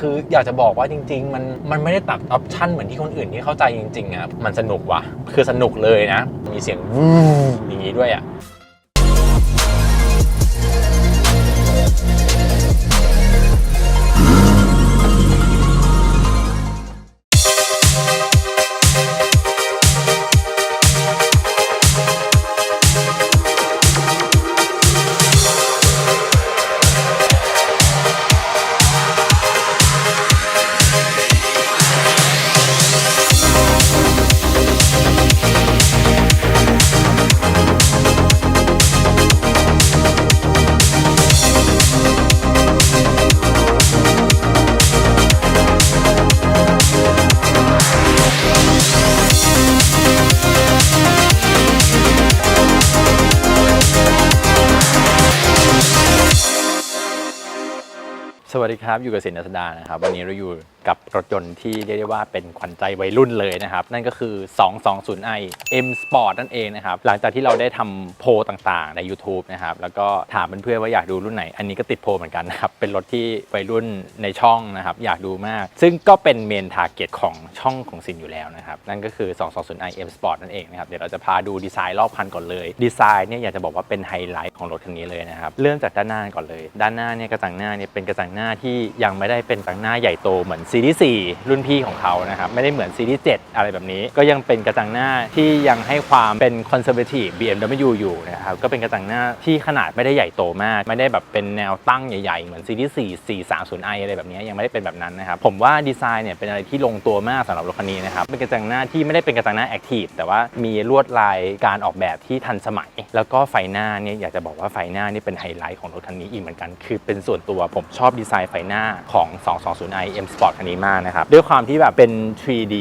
คืออยากจะบอกว่าจริง ๆ มันมันไม่ได้ตัดออปชั่นเหมือนที่คนอื่นที่เข้าใจจริงๆอะมันสนุกว่ะ คือสนุกเลยนะ มีเสียงวูอย่างนี้ด้วยอะ สวัสดีครับ อยู่กับสินอัสดานะครับ วันนี้เราอยู่กับรถยนต์ที่เรียกได้ว่าเป็นขวัญใจวัยรุ่นเลยนะครับ นั่นก็คือ 220i M Sport นั่นเองนะครับ หลังจากที่เราได้ทำโพลต่างๆ ใน YouTube นะครับ แล้วก็ถามเพื่อนๆว่าอยากดูรุ่นไหน อันนี้ก็ติดโพลเหมือนกันนะครับ เป็นรถที่วัยรุ่นในช่องนะครับ อยากดูมาก ซึ่งก็เป็นเมนทาร์เก็ตของช่องของสินอยู่แล้วนะครับ นั่นก็คือ 220i M Sport นั่นเองนะครับ เดี๋ยวเราจะพาดูดีไซน์รอบคันก่อนเลย ดีไซน์เนี่ยอยากจะบอกว่าเป็นไฮไลท์ของรถคันนี้เลยนะครับ เริ่มจากด้านหน้าก่อนเลย ด้านหน้าเนี่ยกระจังหน้าเนี่ยเป็นกระจังหน้าที่ยังไม่ได้เป็นกระจังหน้าใหญ่โตเหมือนซีรีส์4รุ่นพี่ของเขานะครับ ไม่ได้เหมือนซีรีส์7อะไรแบบนี้ ก็ยังเป็นกระจังหน้าที่ยังให้ความเป็นคอนเซอร์เวทีฟ BMW อยู่นะครับ ก็เป็นกระจังหน้าที่ขนาดไม่ได้ใหญ่โตมาก ไม่ได้แบบเป็นแนวตั้งใหญ่ๆ เหมือนซีรีส์4 430i อะไรแบบนี้ยังไม่ได้เป็นแบบนั้นนะครับ ผมว่าดีไซน์เนี่ยเป็นอะไรที่ลงตัวมากสำหรับรถคันนี้นะครับ เป็นกระจังหน้าที่ไม่ได้เป็นกระจังหน้าแอคทีฟแต่ว่ามีลวดลายการออกแบบที่ทันสมัย แล้วก็ไฟหน้าเนี่ยอยากจะบอกว่าไฟหน้านี่เป็นไฮไลท์ของรถคันนี้อีกเหมือนกัน คือเป็นส่วนตัวผมชอบดีไซน์ไฟหน้าของ 220i M Sport คันนี้มากนะครับ ด้วยความที่แบบเป็น 3D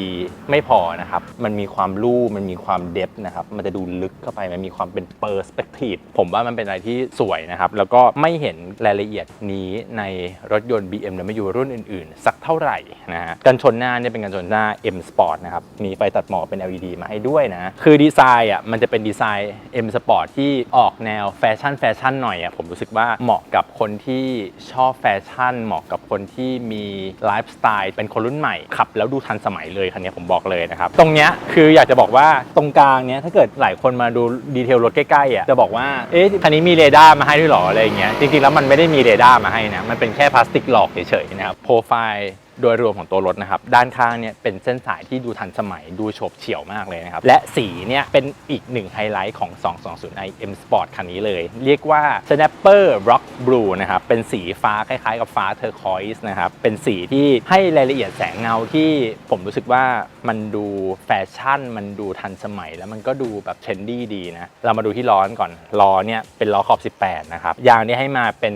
ไม่พอนะครับ มันมีความลู่มันมีความเดฟนะครับ มันจะดูลึกเข้าไป มันมีความเป็นเปอร์สเปกทีฟผมว่ามันเป็นอะไรที่สวยนะครับ แล้วก็ไม่เห็นรายละเอียดนี้ในรถยนต์ BMW รุ่นอื่นๆ สักเท่าไหร่นะฮะกันชนหน้าเนี่ยเป็นกันชนหน้า M Sport นะครับ มีไฟตัดหมอกเป็น LED มาให้ด้วยนะ คือดีไซน์อะมันจะเป็นดีไซน์ M Sport ที่ออกแนวแฟชั่นแฟชั่นหน่อยอะผมรู้สึกว่าเหมาะกับคนที่ชอบแฟชั่นเหมาะกับคนที่มีไลฟ์สไตล์เป็นคนรุ่นใหม่ขับ แล้วดูทันสมัยเลยคันนี้ผมบอกเลยนะครับ ตรงเนี้ยคืออยากจะบอกว่าตรงกลางเนี้ยถ้าเกิดหลายคนมาดูดีเทลรถใกล้ๆอะจะบอกว่าเอ๊ะคันนี้มีเรดาร์มาให้ด้วยหรออะไรเงี้ยจริงๆแล้วมันไม่ได้มีเรดาร์มาให้นะมันเป็นแค่พลาสติกหลอกเฉยๆนะครับโปรไฟล์ โดยรวมของตัวรถนะครับ ด้านข้างเนี่ยเป็นเส้นสายที่ดูทันสมัยดูโฉบเฉี่ยวมากเลยนะครับ และสีเนี่ยเป็นอีกหนึ่งไฮไลท์ของ 220i M Sport คันนี้เลย เรียกว่า Snapper Rock Blue นะครับ เป็นสีฟ้าคล้ายๆกับฟ้าเทอร์คอยส์นะครับ เป็นสีที่ให้รายละเอียดแสงเงาที่ผมรู้สึกว่ามันดูแฟชั่น มันดูทันสมัย แล้วมันก็ดูแบบเทรนดี้ดีนะ เรามาดูที่ล้อกันก่อนล้อเนี่ยเป็นล้อขอบ 18 นะครับยางที่ให้มาเป็น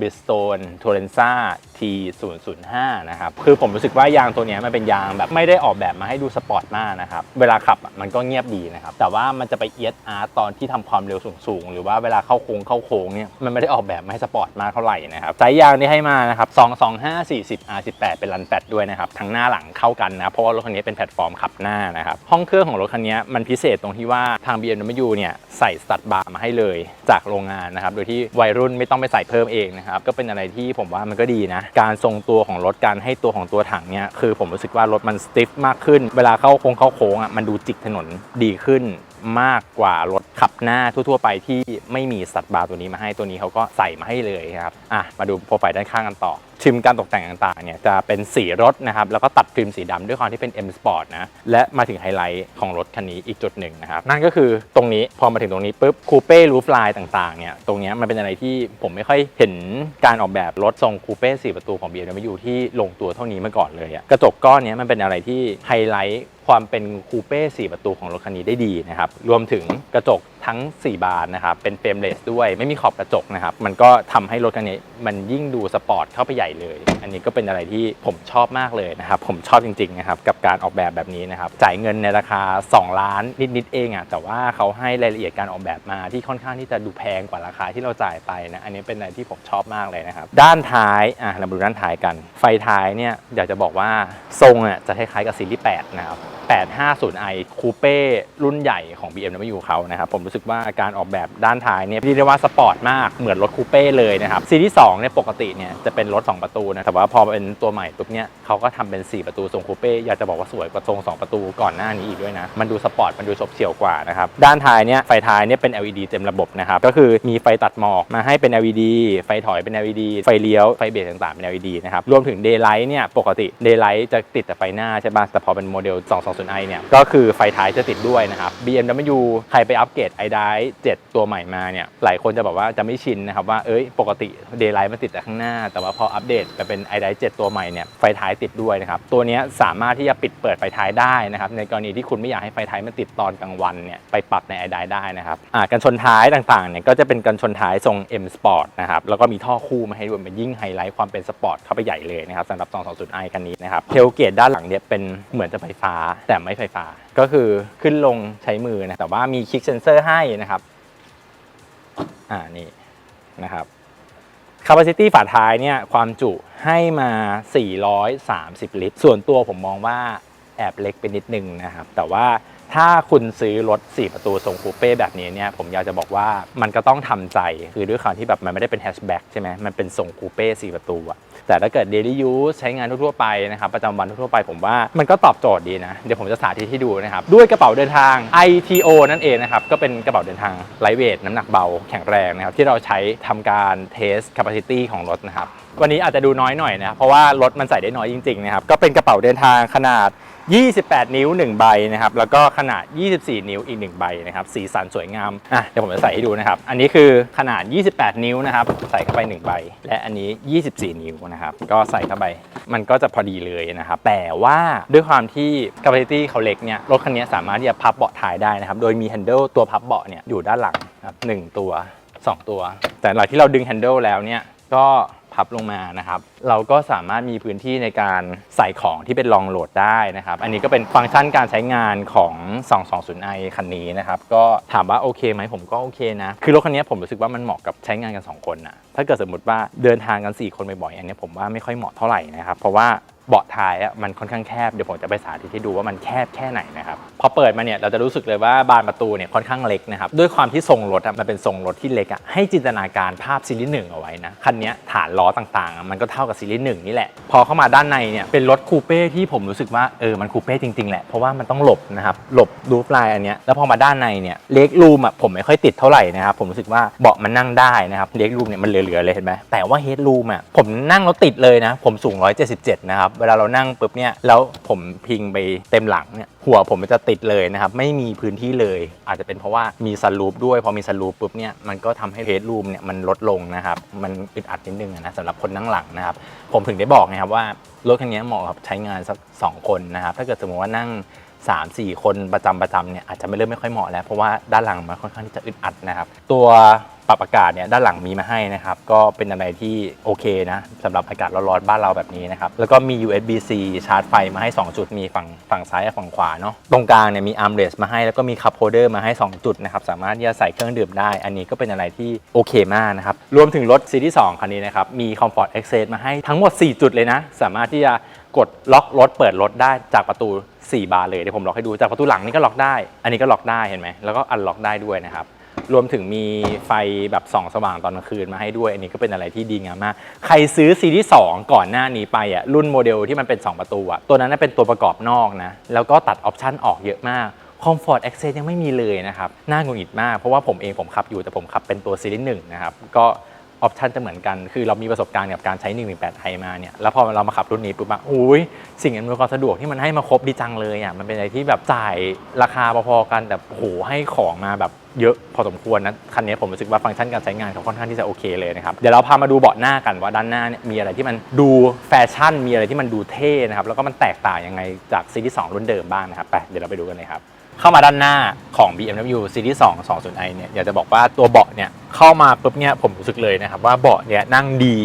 Bridgestone Torenza T005 นะครับคือผมรู้สึกว่ายางตัวนี้มันเป็นยางแบบไม่ได้ออกแบบมาให้ดูสปอร์ตมากนะครับเวลาขับมันก็เงียบดีนะครับแต่ว่ามันจะไปเอียดอาร์ตอนที่ทำความเร็วสูงๆ หรือว่าเวลาเข้าโค้งเข้าโค้งเนี่ยมันไม่ได้ออกแบบมาให้สปอร์ตมากเท่าไหร่นะครับไซส์ยางที่ให้มานะครับ225 40 R18 เป็นรันแฟตด้วยนะครับทั้งหน้าหลังเข้ากันนะเพราะว่ารถคันนี้เป็นแพลตฟอร์มขับหน้านะครับห้องเครื่องของรถคันนี้มันพิเศษตรงที่ว่าทาง BMW เนี่ยใส่สตัดบาร์มาให้เลยจากโรงงานนะครับโดยที่วัยรุ่นไม่ต้องไปใส่เพิ่มเองนะครับก็เป็นอะไรที่ผมว่ามันก็ดีนะการทรงตัวของรถการให้ตัวของตัวถังเนี่ยคือผมรู้สึกว่ารถมันสติฟมากขึ้น เวลาเข้าโค้งเข้าโค้งอะมันดูจิกถนนดีขึ้นมากกว่ารถขับหน้าทั่ว ๆ ไปที่ไม่มีสัตว์บาร์ตัวนี้มาให้ตัวนี้เขาก็ใส่มาให้เลยครับอะมาดูโปรไฟล์ด้านข้างกันต่อ ชิมการตกแต่งต่างๆเนี่ยจะเป็นสีรถนะครับ แล้วก็ตัดฟิล์มสีดำด้วยความที่เป็น M Sport นะ และมาถึงไฮไลท์ของรถคันนี้อีกจุดหนึ่งนะครับ นั่นก็คือตรงนี้พอมาถึงตรงนี้ปุ๊บคูเป้รูฟลายต่างๆเนี่ยตรงนี้มันเป็นอะไรที่ผมไม่ค่อยเห็นการออกแบบรถทรงคูเป้สี่ประตูของ BMW ที่ลงตัวเท่านี้มาก่อนเลยอะกระจกก้อนนี้มันเป็นอะไรที่ไฮไลท์ความเป็นคูเป้4ประตูของรถคันนี้ได้ดีนะครับรวมถึงกระจก ทั้ง 4 บานนะครับ เป็นเฟรมเลสด้วย ไม่มีขอบกระจกนะครับ มันก็ทำให้รถคันนี้มันยิ่งดูสปอร์ตเข้าไปใหญ่เลย อันนี้ก็เป็นอะไรที่ผมชอบมากเลยนะครับ ผมชอบจริงๆนะครับ กับการออกแบบแบบนี้นะครับ จ่ายเงินในราคา 2 ล้านนิดๆเองอะ่ะ แต่ว่าเขาให้รายละเอียดการออกแบบมาที่ค่อนข้างที่จะดูแพงกว่าราคาที่เราจ่ายไปนะ อันนี้เป็นอะไรที่ผมชอบมากเลยนะครับ ด้านท้าย อะ เรามาดูด้านท้ายกัน ไฟท้ายเนี่ยอยากจะบอกว่าทรงอะจะคล้ายๆกับซีรีส์8นะครับ 850i Coupe รุ่นใหญ่ของ BMW เขานะครับ ผมรู้สึกว่าการออกแบบด้านท้ายเนี่ยเรียกได้ว่าสปอร์ตมากเหมือนรถคูเป้เลยนะครับซีรีส์2เนี่ยปกติเนี่ยจะเป็นรถ 2 ประตูนะแต่ว่าพอเป็นตัวใหม่ปุ๊บเนี่ยเขาก็ทำเป็น 4 ประตูทรงคูเป้อยากจะบอกว่าสวยกว่าทรง 2 ประตูก่อนหน้านี้อีกด้วยนะ มันดูสปอร์ตมันดูชบเฉี่ยวกว่านะครับด้านท้ายเนี่ยไฟท้ายเนี่ยเป็น LED เต็มระบบนะครับก็คือมีไฟตัดหมอกมาให้เป็น LED ไฟถอยเป็น LED ไฟเลี้ยวไฟเบรกต่างๆเป็น LED นะครับรวมถึง Daylight เนี่ยปกติ Daylight จะติดแต่ไฟหน้าใช่ป่ะแต่พอเป็นโมเดล i เนี่ยก็คือไฟท้ายจะติดด้วยนะครับ BMW ใครไปอัปเกรด i d i 7ตัวใหม่มาเนี่ยหลายคนจะบอกว่าจะไม่ชินนะครับว่าเอ้ยปกติ Daylight มันติดแต่ข้างหน้า แต่ว่าพออัปเดตไปเป็น i d i 7ตัวใหม่เนี่ยไฟท้ายติดด้วยนะครับตัวนี้สามารถที่จะปิดเปิดไฟท้ายได้นะครับในกรณีที่คุณไม่อยากให้ไฟท้ายมันติดตอนกลางวันเนี่ยไปปรับใน i d i ได้นะครับอ่ากันชนท้ายต่างๆเนี่ยก็จะเป็นกันชนท้ายทรง M Sport นะครับแล้วก็มีท่อคู่มาให้ด้วยมันยิ่งไฮไลท์ความเป็นสปอร์ตเข้าไปใหญ่เลยนะครับสำหรับ 220i คันนี้นะครับเทลเกตด้านหลังเนี่ยเป็นเหมือนจะไฟฟ้าแต่ไม่ไฟฟ้าก็คือขึ้นลงใช้มือนะแต่ว่ามีคลิกเซนเซอร์ให้นะครับอ่านี่นะครับ capacity ฝาท้ายเนี่ยความจุให้มา 430 ลิตร ส่วนตัวผมมองว่าแอบเล็กไปนิดนึงนะครับ แต่ว่า ถ้าคุณซื้อรถ 4 ประตูทรงคูเป้แบบนี้เนี่ยผมอยากจะบอกว่ามันก็ต้องทำใจคือด้วยความที่แบบมันไม่ได้เป็นแฮชแบ็กใช่ไหมมันเป็นทรงคูเป้4ประตูอะแต่ถ้าเกิด daily use ใช้งานทั่วๆไปนะครับประจำวันทั่วๆไปผมว่ามันก็ตอบโจทย์ดีนะ เดี๋ยวผมจะสาธิตให้ดูนะครับ ด้วยกระเป๋าเดินทาง ITO นั่นเองนะครับ ก็เป็นกระเป๋าเดินทางไลท์เวทน้ำหนักเบาแข็งแรงนะครับ ที่เราใช้ทำการเทส capacity ของรถนะครับ วันนี้อาจจะดูน้อยหน่อยนะเพราะว่ารถมันใส่ได้น้อยจริงๆนะครับก็เป็นกระเป๋าเดินทางขนาด 28 นิ้ว 1 ใบนะครับแล้วก็ขนาด 24 นิ้วอีก 1 ใบนะครับสีสันสวยงามอะเดี๋ยวผมจะใส่ให้ดูนะครับ อันนี้คือขนาด 28 นิ้วนะครับใส่เข้าไป 1 ใบ และอันนี้ 24 นิ้วนะครับก็ใส่เข้าไปมันก็จะพอดีเลยนะครับแต่ว่าด้วยความที่ capacity เขาเล็กเนี่ยรถคันนี้สามารถที่จะพับเบาะท้ายได้นะครับโดยมี handle ตัวพับเบาะเนี่ยอยู่ด้านหลังนะครับหนึ่งตัว 2 ตัว แต่หลังที่เราดึง handle แล้วเนี่ยก็ พับลงมานะครับ เราก็สามารถมีพื้นที่ในการใส่ของที่เป็นรองโหลดได้นะครับ อันนี้ก็เป็นฟังก์ชันการใช้งานของ 220i คันนี้นะครับ ก็ถามว่าโอเคไหมผมก็โอเคนะ คือรถคันนี้ผมรู้สึกว่ามันเหมาะกับใช้งานกัน 2 คนนะถ้าเกิดสมมติว่าเดินทางกัน 4 คนบ่อยๆอันนี้ผมว่าไม่ค่อยเหมาะเท่าไหร่นะครับ เพราะว่า เบาะท้ายอะมันค่อนข้างแคบเดี๋ยวผมจะไปสาธิตให้ดูว่ามันแคบแค่ไหนนะครับพอเปิดมาเนี่ยเราจะรู้สึกเลยว่าบานประตูเนี่ยค่อนข้างเล็กนะครับด้วยความที่ทรงรถอะมันเป็นทรงรถที่เล็กอะให้จินตนาการภาพซีรีส์หนึ่งเอาไว้นะคันนี้ฐานล้อต่างๆ มันก็เท่ากับซีรีส์หนึ่งนี่แหละ พอเข้ามาด้านในเนี่ยเป็นรถคูเป้ที่ผมรู้สึกว่าเออมันคูเป้จริงๆแหละเพราะว่ามันต้องหลบนะครับหลบรูฟลน์อันเนี้ยแล้วพอมาด้านในเนี่ยเล็กรูมอะผมไม่ค่อยติดเท่าไหร่นะครับผมรู้สึกว่าเบาะมันนั่งได้นะครับเล็กรูมเนี่ยมันเหลือๆเลยเห็นไหมแต่ว่าเฮดรูมอะผมนั่งแล้วติดเลยนะผมสูง 177 นะครับเวลาเรานั่งปุ๊บเนี่ยแล้วผมพิงไปเต็มหลังเนี่ยหัวผมมันจะติดเลยนะครับไม่มีพื้นที่เลย อาจจะเป็นเพราะว่ามีซันรูปด้วยพอมีซันรูปปุ๊บเนี่ยมันก็ทำให้เฮดรูมเนี่ยมันลดลงนะครับมันอึดอัดนิดนึงนะสำหรับคนนั่งหลังนะครับผมถึงได้บอกนะครับว่ารถคันนี้เหมาะกับใช้งานสักสองคนนะครับถ้าเกิดสมมติว่านั่ง 3 4 คนประจำประจำเนี่ยอาจจะไม่เริ่มไม่ค่อยเหมาะแล้ว เพราะว่าด้านหลังมันค่อนข้างที่จะอึดอัดนะครับ ตัวปรับอากาศเนี่ยด้านหลังมีมาให้นะครับ ก็เป็นอะไรที่โอเคนะสำหรับอากาศร้อนๆบ้านเราแบบนี้นะครับ แล้วก็มี USB-C ชาร์จไฟมาให้ 2 จุดมีฝั่งฝั่งซ้ายกับฝั่งขวาเนาะตรงกลางเนี่ยมี arm rest มาให้แล้วก็มี cup holder มาให้ 2 จุดนะครับ สามารถที่จะใส่เครื่องดื่มได้ อันนี้ก็เป็นอะไรที่โอเคมากนะครับรวมถึงรถซีรีส์2คันนี้นะครับมี comfort access มาให้ทั้งหมด 4 จุดเลยนะ สามารถที่จะ กดล็อกรถเปิดรถได้จากประตู 4 บานเลยเดี๋ยวผมล็อกให้ดูจากประตูหลังนี่ก็ล็อกได้ อันนี้ก็ล็อกได้เห็นไหมแล้วก็อันล็อกได้ด้วยนะครับรวมถึงมีไฟแบบส่องสว่างตอนกลางคืนมาให้ด้วย อันนี้ก็เป็นอะไรที่ดีงามมาก ใครซื้อซีรีส์2ก่อนหน้านี้ไปอะรุ่นโมเดลที่มันเป็น 2 ประตูอะตัวนั้นเป็นตัวประกอบนอกนะ แล้วก็ตัดออปชันออกเยอะมาก Comfort Access ยังไม่มีเลยนะครับ น่าหงุดหงิดมาก เพราะว่าผมเองผมขับอยู่แต่ผมขับเป็นตัวซีรีส์หนึ่งนะครับ ก็ ออปชันจะเหมือนกัน คือเรามีประสบการณ์กับการใช้ 118i มาเนี่ย แล้วพอเรามาขับรุ่นนี้ปุ๊บอะอุ้ยสิ่งอำนวยความสะดวกที่มันให้มาครบดีจังเลยอะ มันเป็นอะไรที่แบบจ่ายราคาพอๆกัน แต่โอ้โหให้ของมาแบบเยอะพอสมควรนะ คันนี้ผมรู้สึกว่าฟังก์ชันการใช้งานเขาค่อนข้างที่จะโอเคเลยนะครับ เดี๋ยวเราพามาดูเบาะหน้ากันว่าด้านหน้าเนี่ยมีอะไรที่มันดูแฟชั่น มีอะไรที่มันดูเท่นะครับ แล้วก็มันแตกต่างยังไงจากซีรีส์2รุ่นเดิมบ้างนะครับ ไป เดี๋ยวเราไปดูกันเลยครับ เข้ามาด้านหน้าของ BMW Series 2 20i เนี่ยอยากจะบอกว่าตัวเบาะเนี่ยเข้ามาปุ๊บเนี่ยผมรู้สึกเลยนะครับว่าเบาะเนี่ยนั่งดี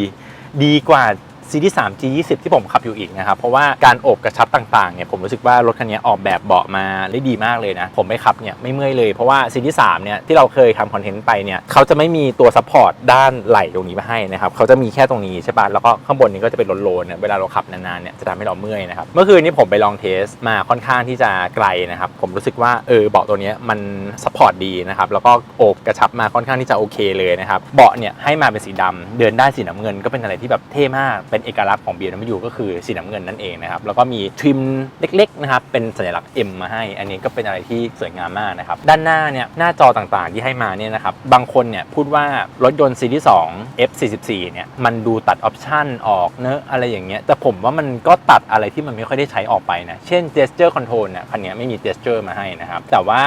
ดีกว่า CD3 G20 ที่ผมขับอยู่อีกนะครับเพราะว่าการโอบกระชับต่างๆเนี่ยผมรู้สึกว่ารถคันนี้ออกแบบเบาะมาได้ดีมากเลยนะ ผมไม่ขับเนี่ยไม่เมื่อยเลยเพราะว่า CD3 เนี่ยที่เราเคยทำคอนเทนต์ไปเนี่ยเขาจะไม่มีตัวซัพพอร์ตด้านไหล่ตรงนี้มาให้นะครับเขาจะมีแค่ตรงนี้ใช่ปะแล้วก็ข้างบนนี้ก็จะเป็นโลนๆเนี่ยเวลาเราขับนานๆเนี่ยจะทำให้เราเมื่อยนะครับเมื่อคืนนี้ผมไปลองเทสมาค่อนข้างที่จะไกลนะครับผมรู้สึกว่าเออเบาะตัวนี้มันซัพพอร์ตดีนะครับแล้วก็โอบกระชับมาค่อนข้างที่จะโอเคเลยนะครับเบาะเนี่ยให้มาเป็นสีดำเดินได้สีน้ำเงินก็เป็นอะไรที่แบบเท่มากเป็นเอกลักษณ์ของ BMW ก็คือสีน้ำเงินนั่นเองนะครับ แล้วก็มีทริมเล็กๆนะครับ เป็นสัญลักษณ์ M มาให้ อันนี้ก็เป็นอะไรที่สวยงามมากนะครับ ด้านหน้าเนี่ยหน้าจอต่างๆที่ให้มาเนี่ยนะครับ บางคนเนี่ยพูดว่ารถยนต์ซีรีส์2 F44 เนี่ยมันดูตัดออปชันออกเนอะอะไรอย่างเงี้ย แต่ผมว่ามันก็ตัดอะไรที่มันไม่ค่อยได้ใช้ออกไปนะ เช่น gesture control เนี่ยคันนี้ไม่มี gesture มาให้นะครับ แต่ว่า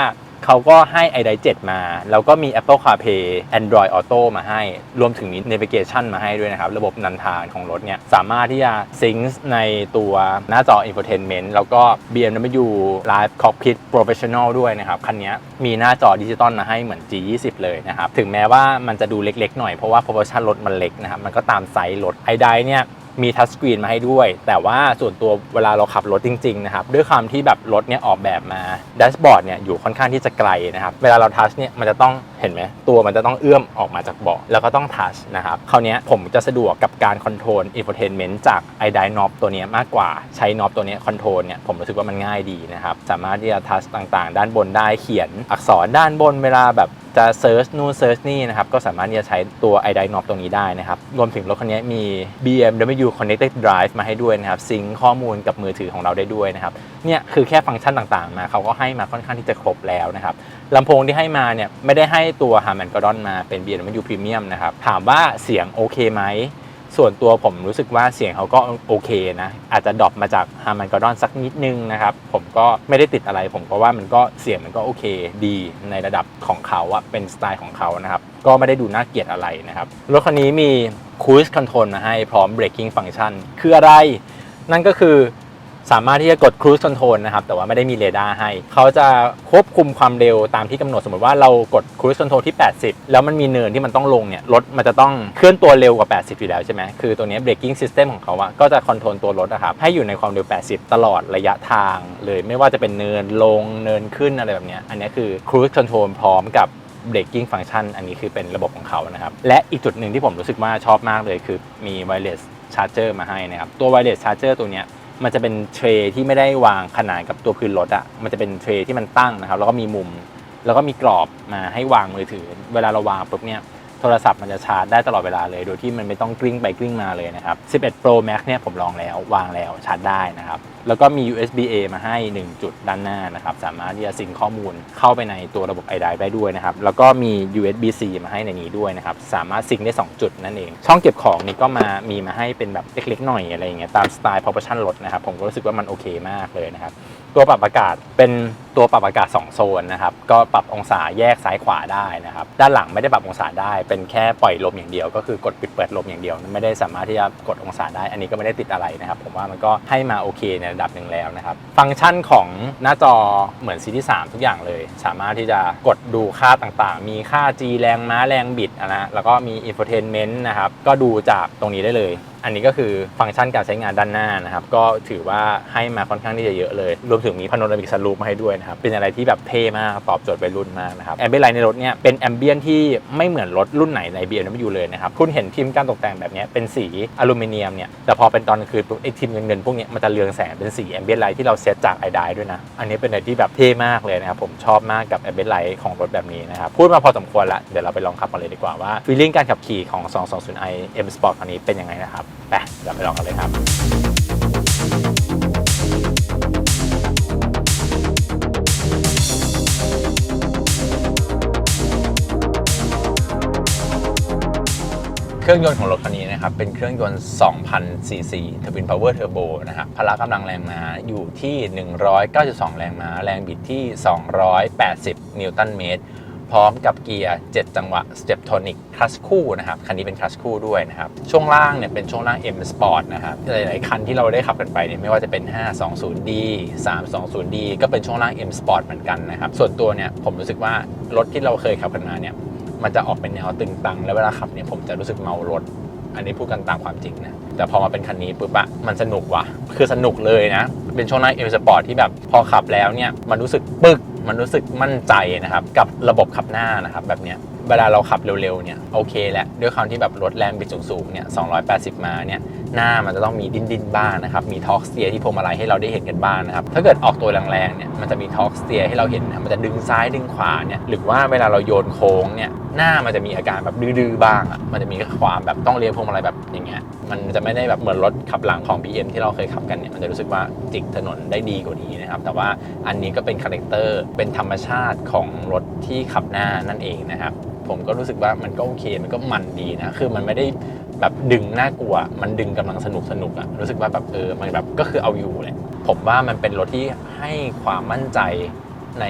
เขาก็ให้ iDrive 7มา แล้วก็มี Apple CarPlay Android Auto มาให้ รวมถึงมี Navigation มาให้ด้วยนะครับ ระบบนันทางของรถเนี่ย สามารถที่จะซิงค์ในตัวหน้าจอ Infotainment แล้วก็ BMW Live Cockpit Professional ด้วยนะครับ คันนี้มีหน้าจอดิจิตอลมาให้เหมือน G20 เลยนะครับ ถึงแม้ว่ามันจะดูเล็กๆ หน่อยเพราะว่า proportion รถมันเล็กนะครับ มันก็ตามไซส์รถ iDrive เนี่ย มีทัชสกรีนมาให้ด้วย แต่ว่าส่วนตัวเวลาเราขับรถจริงๆนะครับด้วยความที่แบบรถเนี่ยออกแบบมาแดชบอร์ดเนี่ยอยู่ค่อนข้างที่จะไกลนะครับเวลาเราทัชเนี่ยมันจะต้องเห็นไหมตัวมันจะต้องเอื้อมออกมาจากเบาะแล้วก็ต้องทัชนะครับคราวนี้ผมจะสะดวกกับการคอนโทรลอินโฟเทนเมนต์จาก i d i n o b ตัวนี้มากกว่าใช้น็อปตัวนี้คอนโทรลเนี่ยผมรู้สึกว่ามันง่ายดีนะครับสามารถที่จะทัชต่างๆ ด้านบนได้เขียนอักษรด้านบนเวลาแบบ จะเซิร์ชนู่นเซิร์ชนี่นะครับ ก็สามารถที่จะใช้ตัว i d i n o b ตรงนี้ได้นะครับ รวมถึงรถคันนี้มี BMW Connected Drive มาให้ด้วยนะครับซิงข้อมูลกับมือถือของเราได้ด้วยนะครับ เนี่ยคือแค่ฟังก์ชันต่างๆมาเขาก็ให้มาค่อนข้างที่จะครบแล้วนะครับลำโพงที่ให้มาเนี่ยไม่ได้ให้ตัว Harman g o r d o n มาเป็น BMW Premium นะครับถามว่าเสียงโอเคไหม ส่วนตัวผมรู้สึกว่าเสียงเขาก็โอเคนะ อาจจะดรอปมาจากฮาร์มันกอดอนสักนิดนึงนะครับ ผมก็ไม่ได้ติดอะไร ผมก็ว่ามันก็เสียงมันก็โอเค ดีในระดับของเขาอะเป็นสไตล์ของเขานะครับ ก็ไม่ได้ดูน่าเกลียดอะไรนะครับ รถคันนี้มีคู i คอนโทรลมาให้พร้อมเบรกกิ้งฟัง c t i o n คืออะไร นั่นก็คือ สามารถที่จะกด cruise control นะครับ แต่ว่าไม่ได้มีเรดาร์ให้ เขาจะควบคุมความเร็วตามที่กำหนดสมมติว่าเรากด cruise control ที่ 80 แล้วมันมีเนินที่มันต้องลงเนี่ย รถมันจะต้องเคลื่อนตัวเร็วกว่า 80 อยู่แล้วใช่ไหมคือตัวนี้ braking system ของเขาอะก็จะคอนโทรลตัวรถนะครับ ให้อยู่ในความเร็ว 80 ตลอดระยะทางเลยไม่ว่าจะเป็นเนินลงเนินขึ้นอะไรแบบเนี้ยอันนี้คือ cruise control พร้อมกับ braking function อันนี้คือเป็นระบบของเขานะครับ และอีกจุดหนึ่งที่ผมรู้สึกว่าชอบมากเลยคือมี wireless charger มาให้นะครับ ตัว wireless charger ตัวเนี้ย มันจะเป็นเทรย์ที่ไม่ได้วางขนานกับตัวพื้นรถอะมันจะเป็นเทรย์ที่มันตั้งนะครับ แล้วก็มีมุม แล้วก็มีกรอบมาให้วางมือถือ เวลาเราวางปุ๊บเนี่ยโทรศัพท์มันจะชาร์จได้ตลอดเวลาเลย โดยที่มันไม่ต้องกลิ้งไปกลิ้งมาเลยนะครับ 11 Pro Max เนี่ยผมลองแล้ววางแล้วชาร์จได้นะครับแล้วก็มี USB A มาให้ 1 จุดด้านหน้านะครับ สามารถที่จะซิงข้อมูลเข้าไปในตัวระบบ iDrive ได้ด้วยนะครับ แล้วก็มี USB C มาให้ในนี้ด้วยนะครับ สามารถซิงได้ 2 จุดนั่นเอง ช่องเก็บของนี่ก็มามีมาให้เป็นแบบเล็กๆหน่อยอะไรอย่างเงี้ยตามสไตล์ proportion รถนะครับ ผมก็รู้สึกว่ามันโอเคมากเลยนะครับ ตัวปรับอากาศเป็นตัวปรับอากาศ 2 โซนนะครับ ก็ปรับองศาแยกซ้ายขวาได้นะครับ ด้านหลังไม่ได้ปรับองศาได้ เป็นแค่ปล่อยลมอย่างเดียว ก็คือกดปิดเปิดลมอย่างเดียว ไม่ได้สามารถที่จะกดองศาได้ อันนี้ก็ไม่ได้ติดอะไรนะครับ ผมว่ามันก็ให้มาโอเคในระดับหนึ่งแล้วนะครับ ฟังก์ชันของหน้าจอเหมือนซีรีส์3ทุกอย่างเลย สามารถที่จะกดดูค่าต่างๆ มีค่า G แรงม้าแรงบิดนะแล้วก็มี infotainment นะครับ ก็ดูจากตรงนี้ได้เลยอันนี้ก็คือฟังก์ชันการใช้งานด้านหน้านะครับ ก็ถือว่าให้มาค่อนข้างที่จะเยอะเลย รวมถึงมีพาโนรามิกสลูปมาให้ด้วยนะครับ เป็นอะไรที่แบบเท่มากตอบโจทย์วัยรุ่นมากนะครับแอมเบียนไลน์ในรถเนี่ยเป็นแอมเบียนที่ไม่เหมือนรถรุ่นไหนใน BMW เลยนะครับ คุณเห็นทีมการตกแต่งแบบนี้เป็นสีอลูมิเนียมเนี่ยแต่พอเป็นตอนคืนไอ้ทีมเงินๆพวกเนี้ยมันจะเรืองแสงเป็นสีแอมเบียนไลท์ที่เราเซตจากไอดด้วยนะอันนี้เป็นอะไรที่แบบเท่มากเลยนะครับผมชอบมากกับแอมเบียนไลท์ของรถแบบนี้นะครับพูดมาพอสมควรละเดี๋ยวเราไปลองขับกันเลยดีกว่าว่าฟีลลิ่งการขับขี่ของ 220i M Sport คันนี้เป็นยังไงนะครับไปเดี๋ยวไปลองกันเลยครับเครื่องยนต์ของรถคันนี้นะครับ เป็นเครื่องยนต์2,000ซีซี Twin Power Turbo นะครับพละกำลังแรงม้าอยู่ที่ 192 แรงม้า แรงบิดที่ 280 นิวตันเมตร พร้อมกับเกียร์ 7 จังหวะ Steptonic คลัสคู่นะครับคันนี้เป็นคลัสคู่ด้วยนะครับช่วงล่างเนี่ยเป็นช่วงล่าง M Sport นะครับหลายๆคันที่เราได้ขับกันไปเนี่ยไม่ว่าจะเป็น 520D 320D ก็เป็นช่วงล่าง M Sport เหมือนกันนะครับส่วนตัวเนี่ยผมรู้สึกว่ารถที่เราเคยขับกันมาเนี่ยมันจะออกเป็นแนวตึงตัง แล้วเวลาขับเนี่ยผมจะรู้สึกเมารถ อันนี้พูดกันตามความจริงนะ แต่พอมาเป็นคันนี้ปุ๊บอะมันสนุกว่ะ คือสนุกเลยนะ เป็นช่วงล่าเอ็มสปอร์ตที่แบบพอขับแล้วเนี่ย มันรู้สึกปึก มันรู้สึกมั่นใจนะครับ กับระบบขับหน้านะครับแบบเนี้ย เวลาเราขับเร็วๆเนี่ยโอเคแหละด้วยความที่แบบรถแรงบิดสูงๆเนี่ย280 มาเนี่ยหน้ามันจะต้องมีดิ้นดินๆบ้างนะครับมีทอร์กสเตียร์ที่พวงมาลัยให้เราได้เห็นกันบ้างนะครับถ้าเกิดออกตัวแรงๆเนี่ยมันจะมีทอร์กสเตียร์ให้เราเห็นนะมันจะดึงซ้ายดึงขวาเนี่ยหรือว่าเวลาเราโยนโค้งเนี่ยหน้ามันจะมีอาการแบบดื้อๆบ้างอะมันจะมีความแบบต้องเลี้ยวพวงมาลัยแบบอย่างเงี้ยมันจะไม่ได้แบบเหมือนรถขับหลังของ BM ที่เราเคยขับกันเนี่ยมันจะรู้สึกว่าจิกถนนได้ดีกว่านี้นะครับแต่ว่าอันนี้ก็เป็นคาแรคเตอร์เป็นธรรมชาติของรถที่ขับหน้านั่นเองนะครับ ผมก็รู้สึกว่ามันก็โอเคมันก็มันดีนะคือมันไม่ได้แบบดึงน่ากลัว มันดึงกำลังสนุกสนุกอะรู้สึกว่าแบบเออมันแบบก็คือเอาอยู่แหละผมว่ามันเป็นรถที่ให้ความมั่นใจใน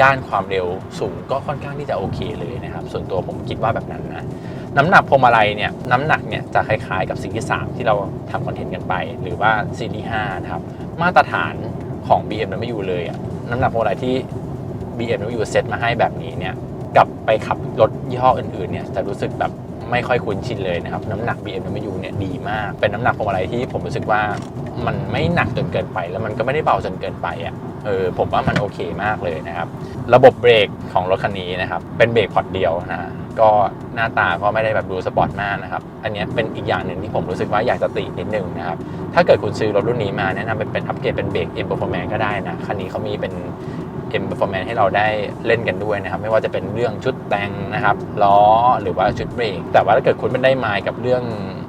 ย่านความเร็วสูงก็ค่อนข้างที่จะโอเคเลยนะครับ ส่วนตัวผมคิดว่าแบบนั้นนะน้ำหนักพวงมาลัยเนี่ยน้ำหนักเนี่ยจะคล้ายๆกับซีรีส์3ที่เราทำคอนเทนต์กันไป หรือว่าซีรีส์5นะครับมาตรฐานของ BMW เลยอะน้ำหนักพวงมาลัยที่ BMW เซตมาให้แบบนี้เนี่ย กับไปขับรถยี่ห้ออื่นๆเนี่ยจะรู้สึกแบบไม่ค่อยคุ้นชินเลยนะครับ น้ำหนัก BMW เนี่ยดีมาก เป็นน้ำหนักพวงมาลัยที่ผมรู้สึกว่ามันไม่หนักจนเกินไป แล้วมันก็ไม่ได้เบาจนเกินไปอะเออผมว่ามันโอเคมากเลยนะครับ ระบบเบรกของรถคันนี้นะครับ เป็นเบรกพอร์ตเดียวนะก็หน้าตาก็ไม่ได้แบบดูสปอร์ตมากนะครับ อันเนี้ยเป็นอีกอย่างหนึ่งที่ผมรู้สึกว่าอยากจะตินิดนึงนะครับ ถ้าเกิดคุณซื้อรถรุ่นนี้มาแนะนำเป็นอัปเกรดเป็นเบรก M Performance ก็ได้นะ คันนี้เขามีเป็น M Performance ให้เราได้เล่นกันด้วยนะครับ ไม่ว่าจะเป็นเรื่องชุดแต่งนะครับล้อหรือว่าชุดเบรกแต่ว่าถ้าเกิดคุณไม่ได้มายกับเรื่อง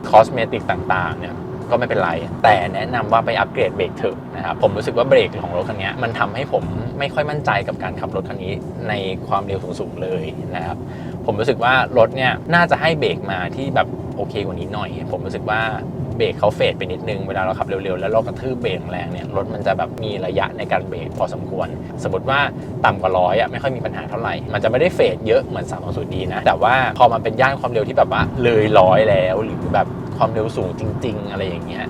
คอสเมติกต่างๆเนี่ยก็ไม่เป็นไร แต่แนะนำว่าไปอัปเกรดเบรกเถอะนะครับ ผมรู้สึกว่าเบรกของรถคันนี้มันทำให้ผมไม่ค่อยมั่นใจกับการขับรถคันนี้ในความเร็วสูงๆเลยนะครับ ผมรู้สึกว่ารถเนี่ยน่าจะให้เบรกมาที่แบบโอเคกว่านี้หน่อย ผมรู้สึกว่าเบรกเขาเฟดไปนิดนึง เวลาเราขับเร็วๆ แล้วเรากระทืบเบรกแรงเนี่ยรถมันจะแบบมีระยะในการเบรกพอสมควร สมมติว่าต่ำกว่าร้อยอะไม่ค่อยมีปัญหาเท่าไหร่ มันจะไม่ได้เฟดเยอะเหมือน3 2 0ดีนะ แต่ว่าพอมันเป็นย่านความเร็วที่แบบว่าเลยร้อยแล้ว หรือแบบความเร็วสูงจริง ๆ อะไรอย่างเงี้ย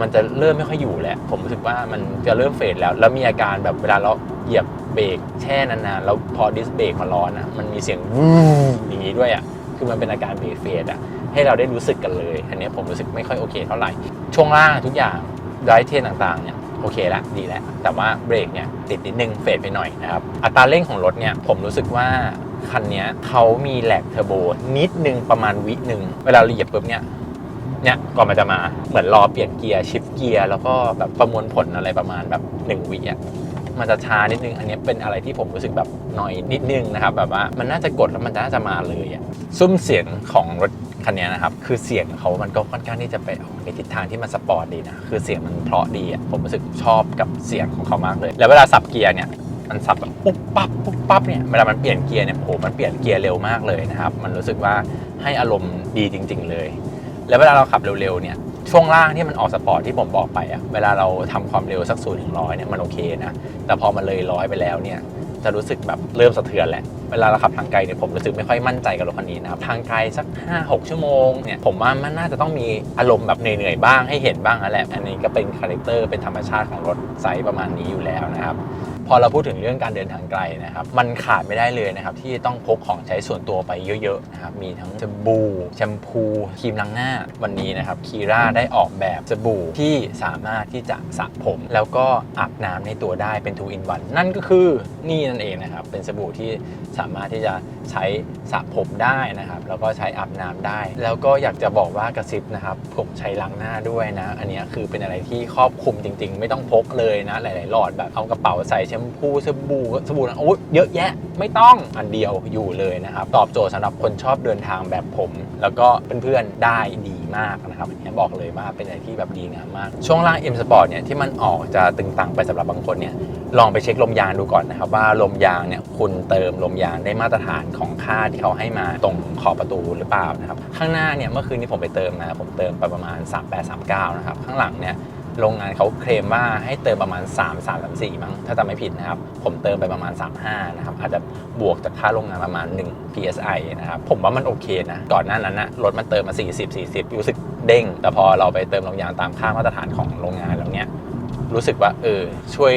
มันจะเริ่มไม่ค่อยอยู่แล้วผมรู้สึกว่ามันจะเริ่มเฟดแล้ว แล้วมีอาการแบบเวลาเราเหยียบเบรกแช่นานๆ แล้วพอดิสเบรกมันร้อนนะมันมีเสียงวูอย่างนี้ด้วยอะคือมันเป็นอาการเบรกเฟดอะให้เราได้รู้สึกกันเลย อันนี้ผมรู้สึกไม่ค่อยโอเคเท่าไหร่ ช่วงล่างทุกอย่างไดรเทนต่างๆเนี่ยโอเคละดีแล้ว แต่ว่าเบรกเนี่ยติดนิดนึงเฟดไปหน่อยนะครับ อัตราเร่งของรถเนี่ยผมรู้สึกว่าคันนี้เขามีแหลกเทอร์โบนิดนึงประมาณวิหนึ่งเวลาเราเหยียบปุ๊บเนี่ย เนี่ยก่อนมันจะมาเหมือนรอเปลี่ยนเกียร์ชิฟเกียร์แล้วก็แบบประมวลผลอะไรประมาณแบบ1วิอะมันจะช้านิดนึง อันนี้เป็นอะไรที่ผมรู้สึกแบบหน่อยนิดนึงนะครับ แบบว่ามันน่าจะกดแล้วมันน่าจะมาเลยอะซุ้มเสียงของรถคันนี้นะครับ คือเสียงเขามันก็ค่อนข้างที่จะไปออกในทิศทางที่มันสปอร์ตดีนะ คือเสียงมันเพราะดีอะ ผมรู้สึกชอบกับเสียงของเขามากเลย แล้วเวลาสับเกียร์เนี่ย มันสับแบบปุ๊บปั๊บปุ๊บปั๊บเนี่ย เวลามันเปลี่ยนเกียร์เนี่ย โอ้โห มันเปลี่ยนเกียร์เร็วมากเลยนะครับ มันรู้สึกว่าให้อารมณ์ดีจริง ๆ เลย แล้วเวลาเราขับเร็วๆเนี่ยช่วงล่างที่มันออกสปอร์ตที่ผมบอกไปอะเวลาเราทำความเร็วสักศูนย์ถึงร้อยเนี่ยมันโอเคนะ แต่พอมันเลยร้อยไปแล้วเนี่ยจะรู้สึกแบบเริ่มสะเทือนแหละ เวลาเราขับทางไกลเนี่ยผมรู้สึกไม่ค่อยมั่นใจกับรถคันนี้นะครับ ทางไกลสัก 5-6 ชั่วโมงเนี่ยผมว่ามันน่าจะต้องมีอารมณ์แบบเหนื่อยๆบ้างให้เห็นบ้างนั่นแหละ อันนี้ก็เป็นคาแรคเตอร์เป็นธรรมชาติของรถไซส์ประมาณนี้อยู่แล้วนะครับพอเราพูดถึงเรื่องการเดินทางไกลนะครับมันขาดไม่ได้เลยนะครับที่ต้องพกของใช้ส่วนตัวไปเยอะๆนะครับมีทั้งสบู่แชมพูครีมล้างหน้าวันนี้นะครับคีร่าได้ออกแบบสบู่ที่สามารถที่จะสระผม แล้วก็อาบน้ำในตัวได้เป็น2 in 1นั่นก็คือนี่นั่นเองนะครับเป็นสบู่ที่สามารถที่จะใช้สระผมได้นะครับแล้วก็ใช้อาบน้ำได้ แล้วก็อยากจะบอกว่ากระซิบนะครับผมใช้ล้างหน้าด้วยนะ อันนี้คือเป็นอะไรที่ครอบคลุมจริง ๆ ไม่ต้องพกเลยนะหลายๆหลอดแบบเอากระเป๋าใส่ชมพูสบู่สบู่นะโอ้ยเยอะแยะไม่ต้องอันเดียวอยู่เลยนะครับ ตอบโจทย์สำหรับคนชอบเดินทางแบบผม แล้วก็เพื่อนๆได้ดีมากนะครับอันนี้บอกเลยว่าเป็นอะไรที่แบบดีงามมาก ช่วงล่าง M Sport เนี่ยที่มันออกจะตึงตังไปสำหรับบางคนเนี่ยลองไปเช็คลมยางดูก่อนนะครับ ว่าลมยางเนี่ยคุณเติมลมยางได้มาตรฐานของค่าที่เขาให้มาตรงขอบประตูหรือเปล่านะครับข้างหน้าเนี่ยเมื่อคืนที่ผมไปเติมนะผมเติมไปประมาณ 3839 นะครับข้างหลังเนี่ย โรงงานเขาเคลมว่าให้เติมประมาณ 3 3 3 4มั้งถ้าจำไม่ผิดนะครับ ผมเติมไปประมาณ 35 นะครับ อาจจะบวกจากค่าโรงงานประมาณ 1 psi นะครับ ผมว่ามันโอเคนะ ก่อนหน้านั้นนะรถมันเติมมา 40 40 รู้สึกเด้ง แต่พอเราไปเติมลมยางตามค่ามาตรฐานของโรงงานแล้วเนี้ยรู้สึกว่าเออช่วย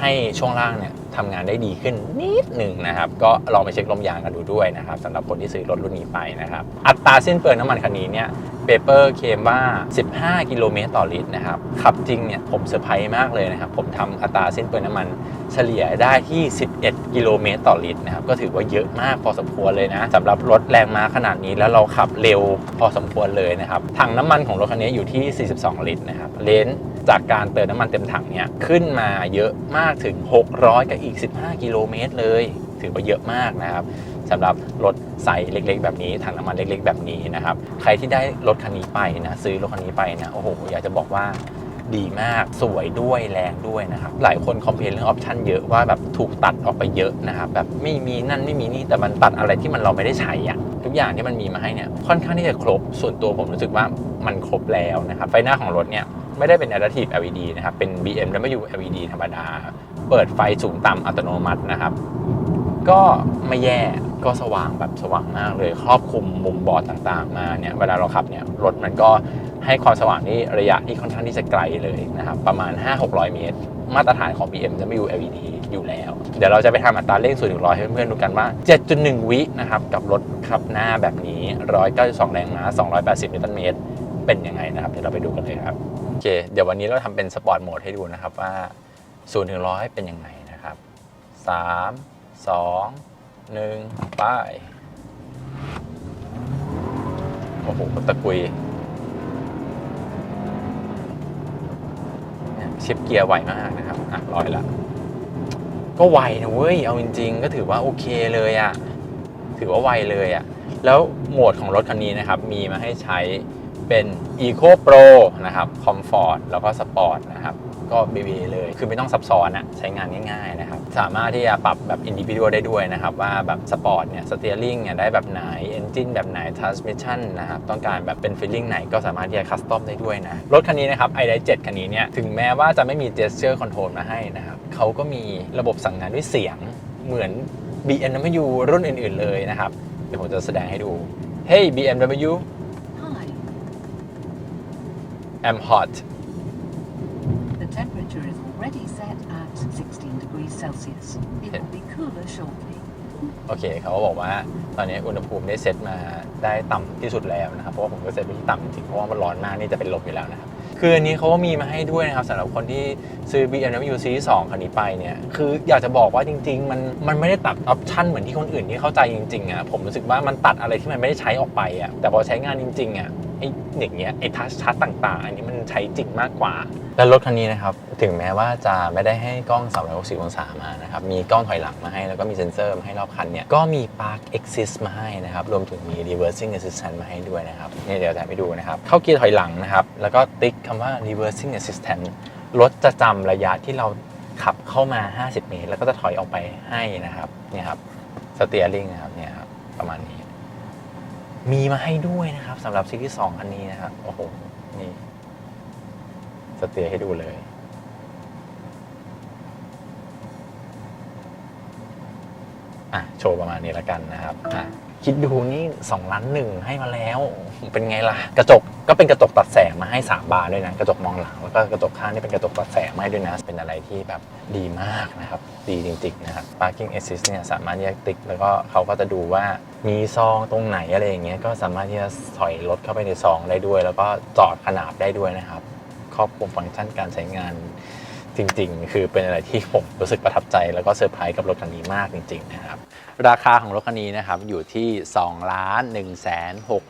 ให้ช่วงล่างเนี่ย ทำงานได้ดีขึ้นนิดหนึ่งนะครับ ก็ลองไปเช็คลมยางกันดูด้วยนะครับสำหรับคนที่ซื้อรถรุ่นนี้ไปนะครับ อัตราสิ้นเปลืองน้ำมันคันนี้เนี่ยเปเปอร์เคมว่า 15 กิโลเมตรต่อลิตรนะครับ ขับจริงเนี่ยผมเซอร์ไพรส์มากเลยนะครับ ผมทำอัตราสิ้นเปลืองน้ำมันเฉลี่ยได้ที่ 11 กิโลเมตรต่อลิตรนะครับ ก็ถือว่าเยอะมากพอสมควรเลยนะสำหรับรถแรงม้าขนาดนี้แล้วเราขับเร็วพอสมควรเลยนะครับ ถังน้ำมันของรถคันนี้อยู่ที่ 42 ลิตรนะครับ เลนจากการเติมน้ำมันเต็มถังเนี่ยขึ้นมาเยอะมากถึง 600กับอีีก 15 กิโลเมตรเลย ถือว่าเยอะมากนะครับสำหรับรถใสเล็กๆ แบบนี้ถังน้ำมันเล็ก ๆ แบบนี้นะครับ ใครที่ได้รถคันนี้ไปนะซื้อรถคันนี้ไปนะโอ้โหอยากจะบอกว่าดีมากสวยด้วยแรงด้วยนะครับ หลายคนคอมเพลนเรื่องออปชันเยอะว่าแบบถูกตัดออกไปเยอะนะครับแบบไม่มีนั่นไม่มีนี่แต่มันตัดอะไรที่มันเราไม่ได้ใช้อะทุกอย่างที่มันมีมาให้เนี่ยค่อนข้างที่จะครบส่วนตัวผมรู้สึกว่ามันครบแล้วนะครับไฟหน้าของรถเนี่ยไม่ได้เป็น Adaptive LED นะครับ เป็น BMW LED ธรรมดา เปิดไฟสูงต่ำอัตโนมัตินะครับ ก็ไม่แย่ก็สว่างแบบสว่างมากเลย ครอบคลุมมุมบอดต่างๆมาเนี่ยเวลาเราขับเนี่ยรถมันก็ให้ความสว่างที่ระยะที่ค่อนข้างที่จะไกลเลยนะครับ ประมาณ 5-600 เมตร มาตรฐานของ BMW LED อยู่แล้ว เดี๋ยวเราจะไปทำอัตราเร่ง0ูนย์ถึงร้อยให้เพื่อนๆดูกันว่า 7.1 วินะครับ กับรถขับหน้าแบบนี้ 192 แรงม้า 280 นิวตันเมตร เป็นยังไงนะครับ เดี๋ยวเราไปดูกันเลยครับ โอเค เดี๋ยววันนี้เราทำเป็นสปอร์ตโหมดให้ดูนะครับว่า 0ูนย์ถึงร้อยเป็นยังไงนะครับ 3 2 1 ไป้ายโอ้โห ตะกุยเนี่ยชิปเกียร์ไวมากนะครับ อะร้อยละ ก็ไวนะเว้ย เอาจริง ๆ ก็ถือว่าโอเคเลยอะถือว่าไวเลยอะแล้วโหมดของรถคันนี้นะครับ มีมาให้ใช้เป็น Eco Pro นะครับ Comfort แล้วก็ Sport นะครับ ก็ BB เลย คือไม่ต้องซับซ้อนอะใช้งานง่ายๆนะครับ สามารถที่จะปรับแบบ individual ได้ด้วยนะครับ ว่าแบบสปอร์ตเนี่ยสเตียริงเนี่ยได้แบบไหน engine แบบไหน transmission นะครับต้องการแบบเป็น feeling ไหนก็สามารถที่จะ custom ได้ด้วยนะ รถคันนี้นะครับ i d 7คันนี้เนี่ยถึงแม้ว่าจะไม่มี gesture control มาให้นะครับเขาก็มีระบบสั่งงานด้วยเสียงเหมือน BMW รุ่นอื่นๆเลยนะครับเดี๋ยวผมจะแสดงให้ดู Hey BMW Hi, I'm hot the temperature is already set at 16 degrees Celsius. It will be cooler shortly. โอเคเขาก็บอกว่าตอนนี้อุณหภูมิได้เซตมาได้ต่ำที่สุดแล้วนะครับ เพราะว่าผมก็เซตไปที่ต่ำจริงเพราะว่ามันร้อนมากนี่จะเป็นลมอยู่แล้วนะครับ คืออันนี้เขาก็มีมาให้ด้วยนะครับสำหรับคนที่ซื้อ BMW Series 2คันนี้ไปเนี่ย คืออยากจะบอกว่าจริง ๆ มันมันไม่ได้ตัดออปชั่นเหมือนที่คนอื่นที่เข้าใจจริงๆอะผมรู้สึกว่ามันตัดอะไรที่มันไม่ได้ใช้ออกไปอะแต่พอใช้งานจริงๆอะ ไอ้อย่างเงี้ยไอ้ทัชชัดต่างๆ อันนี้มันใช้จริงมากกว่า แล้วรถคันนี้นะครับ ถึงแม้ว่าจะไม่ได้ให้กล้อง 360 องศามานะครับ มีกล้องถอยหลังมาให้ แล้วก็มีเซ็นเซอร์มาให้รอบคันเนี่ย ก็มี Park Assist มาให้นะครับ รวมถึงมี Reversing Assistant มาให้ด้วยนะครับนี่เดี๋ยวจะไปดูนะครับ เข้าเกียร์ถอยหลังนะครับ แล้วก็ติ๊กคำว่า Reversing Assistant รถจะจำระยะที่เราขับเข้ามา 50 เมตร แล้วก็จะถอยออกไปให้นะครับเนี่ยครับสเตียริงนะครับเนี่ยครับประมาณนี้ มีมาให้ด้วยนะครับสำหรับซีรีส์2คันนี้นะครับโอ้โห นี่สเตียให้ดูเลย อะ โชว์ประมาณนี้ละกันนะครับอะ คิดดูนี่2ล้านหนึ่งให้มาแล้ว เป็นไงล่ะ กระจกก็เป็นกระจกตัดแสงมาให้ 3 บานด้วยนะ กระจกมองหลังแล้วก็กระจกข้างนี่เป็นกระจกตัดแสงมาให้ด้วยนะ เป็นอะไรที่แบบดีมากนะครับ ดีจริงๆนะครับ parking assist เนี่ยสามารถที่จะติ๊ก แล้วก็เขาก็จะดูว่ามีซองตรงไหนอะไรอย่างเงี้ยก็สามารถที่จะถอยรถเข้าไปในซองได้ด้วย แล้วก็จอดขนาบได้ด้วยนะครับครอบคลุมฟังก์ชันการใช้งานจริง ๆ คือเป็นอะไรที่ผมรู้สึกประทับใจแล้วก็เซอร์ไพรส์กับรถคันนี้มากจริง ๆ นะครับ ราคาของรถคันนี้นะครับอยู่ที่2ล้าน1 6 9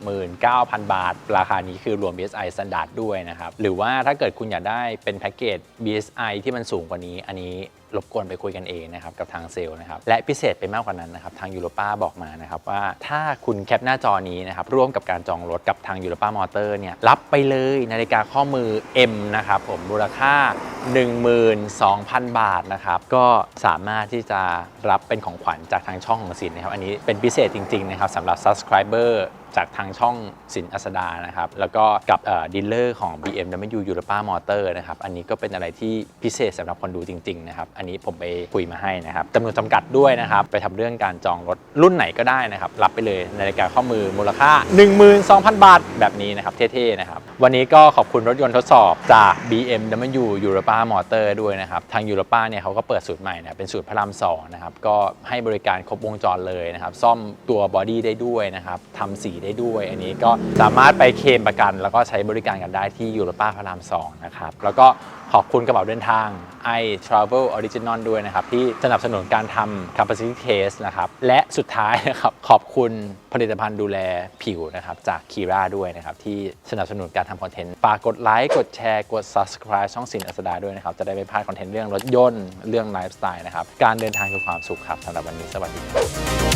0 0 0 บาท ราคานี้คือรวม BSI Standard ด้วยนะครับหรือว่าถ้าเกิดคุณอยากได้เป็นแพ็กเกจ BSI ที่มันสูงกว่านี้ อันนี้รบกวนไปคุยกันเองนะครับกับทางเซลล์นะครับและพิเศษไปมากกว่านั้นนะครับทางยูโรป้าบอกมานะครับว่าถ้าคุณแคปหน้าจอนี้นะครับร่วมกับการจองรถกับทางยูโรป้ามอเตอร์เนี่ยรับไปเลยนาฬิกาข้อมือ M นะครับผมมูลค่า 12,000 บาทนะครับก็สามารถที่จะรับเป็นของขวัญจากทางช่องของสินนะครับ อันนี้เป็นพิเศษจริง ๆ นะครับสำหรับ subscriber จากทางช่องสินอัสดานะครับ แล้วก็กับดีลเลอร์ของ BMW Europa Motor นะครับ อันนี้ก็เป็นอะไรที่พิเศษสำหรับคนดูจริง ๆ นะครับ อันนี้ผมไปคุยมาให้นะครับจำนวนจำกัดด้วยนะครับ ไปทำเรื่องการจองรถรุ่นไหนก็ได้นะครับ รับไปเลยนาฬิกาข้อมือมูลค่า 12,000 บาท แบบนี้นะครับ เท่ๆ นะครับ วันนี้ก็ขอบคุณรถยนต์ทดสอบจาก BMW Europa Motor ด้วยนะครับ ทาง Europa เนี่ยเขาก็เปิดสูตรใหม่นะเป็นสูตรพระราม2นะครับ ก็ให้บริการครบวงจรเลยนะครับ ซ่อมตัวบอดี้ได้ด้วยนะครับทำสีได้ด้วย อันนี้ก็สามารถไปเคลมประกัน แล้วก็ใช้บริการกันได้ที่ Europa พระราม2นะครับแล้วก็ขอบคุณกระเป๋าเดินทาง i Travel Original ด้วยนะครับ ที่สนับสนุนการทำ capacity test นะครับ และสุดท้ายนะครับ ขอบคุณผลิตภัณฑ์ดูแลผิวนะครับ จาก Kira ด้วยนะครับ ที่สนับสนุนการทำคอนเทนต์ฝากกดไลค์กดแชร์กด subscribe ช่องสินอัสดาด้วยนะครับ จะได้ไม่พลาดคอนเทนต์เรื่องรถยนต์เรื่องไลฟ์สไตล์นะครับ การเดินทางคือความสุขครับสำหรับวันนี้สวัสดีครับ